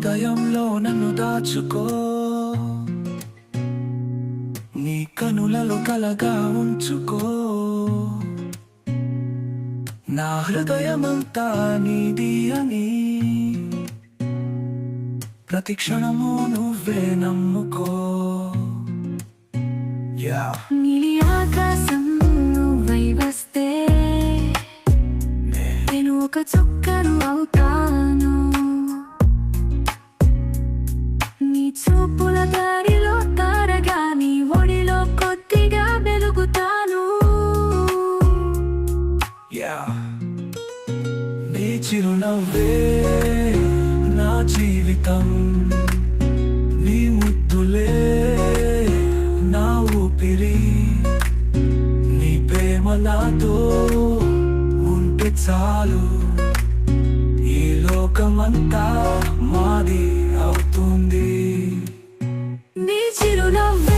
హృదయంలో నన్ను దాచుకో. నీ కనులలో కలగా ఉంచుకో. నా హృదయమంతా నీది అని ప్రతి క్షణము నువ్వే నమ్ముకో. నీలి ఆకాశం నువ్వై వస్తే నేను ఒక చుక్కను చిరునవ్వే నా జీవితం. నీ ముద్దులే నా ఊపిరి. నీ ప్రేమ నాతో ఉంటే చాలు. ఈ లోకమంతా మాది అవుతుంది. నీ చిరునవ్వే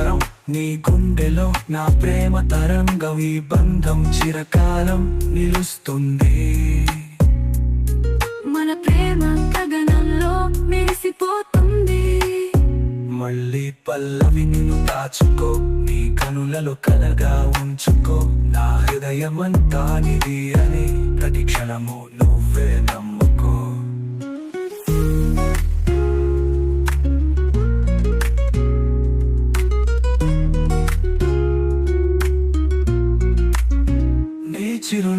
స్వరం నీ గుండెలో నా ప్రేమ తరంగం ఈ బంధం చిరకాలం నిలుస్తుంది. మన ప్రేమ గగనంలో మెరిసిపోతుంది. మళ్ళీ పల్లవి నిన్ను దాచుకో నీ కనులలో కలగా ఉంచుకో. నా హృదయమంతా నిది అని ప్రతి క్షణము నువ్వే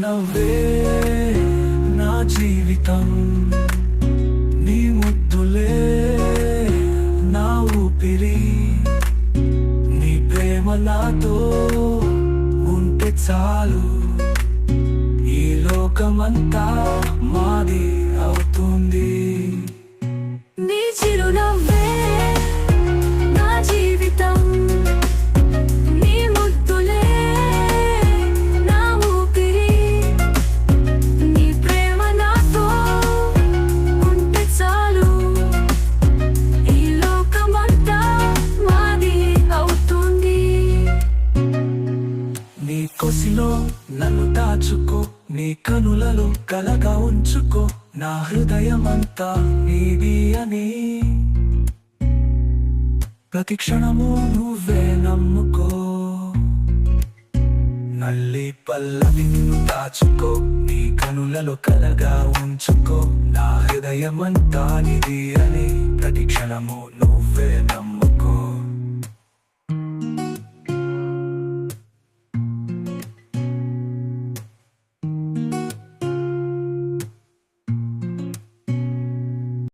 నవ్వే నా జీవితం. నీ ముద్దులే నా ఊపిరి. నీ ప్రేమ నాతో ఉంటే చాలు. ఈ లోకమంతా మాది అవుతుంది. ఉంచుకో నీ కనులలో కలగా ఉంచుకో నా హృదయమంతా నీది అని. ప్రతి క్షణము నువ్వే నమ్ముకో. నల్లి పల్లవి నిన్ను దాచుకో నీ కనులలో కలగా ఉంచుకో నా హృదయమంతా నిది అని. ప్రతి క్షణము నువ్వే నమ్ము